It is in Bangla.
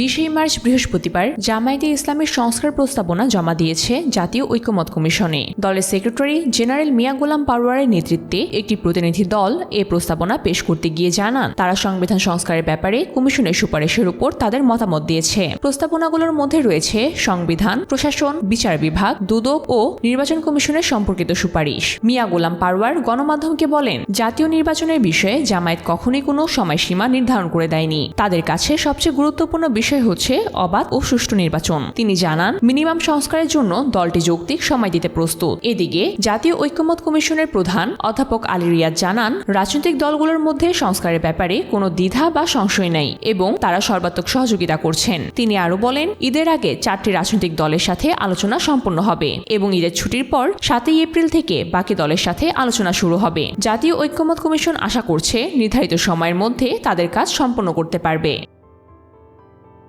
বিশে মার্চ বৃহস্পতিবার জামায়াতে ইসলামের সংস্কার প্রস্তাবনা জমা দিয়েছে জাতীয় ঐক্যমত কমিশনে। দলের সেক্রেটারি জেনারেল মিয়া গোলাম পারোয়ারের নেতৃত্বে একটি প্রতিনিধি দল এ প্রস্তাবনা পেশ করতে গিয়ে জানান, তারা সংবিধান সংস্কারের ব্যাপারে কমিশনের সুপারিশের উপর তাদের মতামত দিয়েছে। প্রস্তাবনাগুলোর মধ্যে রয়েছে সংবিধান, প্রশাসন, বিচার বিভাগ, দুদক ও নির্বাচন কমিশনের সম্পর্কিত সুপারিশ। মিয়া গোলাম পারওয়ার গণমাধ্যমকে বলেন, জাতীয় নির্বাচনের বিষয়ে জামায়াত কখনই কোনো সময়সীমা নির্ধারণ করে দেয়নি। তাদের কাছে সবচেয়ে গুরুত্বপূর্ণ বিষয় হচ্ছে অবাধ ও সুষ্ঠু নির্বাচন। তিনি জানান, মিনিমাম সংস্কারের জন্য দলটি যৌক্তিক সময় দিতে প্রস্তুত। এদিকে, জাতীয় ঐক্যমত কমিশনের প্রধান অধ্যাপক আলী রিয়াদ জানান, রাজনৈতিক দলগুলোর মধ্যে সংস্কারের ব্যাপারে কোনো দ্বিধা বা সংশয় নেই এবং তারা সর্বাত্মক সহযোগিতা করছেন। তিনি আরও বলেন, ঈদের আগে চারটি রাজনৈতিক দলের সাথে আলোচনা সম্পন্ন হবে এবং ঈদের ছুটির পর সাতই এপ্রিল থেকে বাকি দলের সাথে আলোচনা শুরু হবে। জাতীয় ঐক্যমত কমিশন আশা করছে, নির্ধারিত সময়ের মধ্যে তাদের কাজ সম্পন্ন করতে পারবে।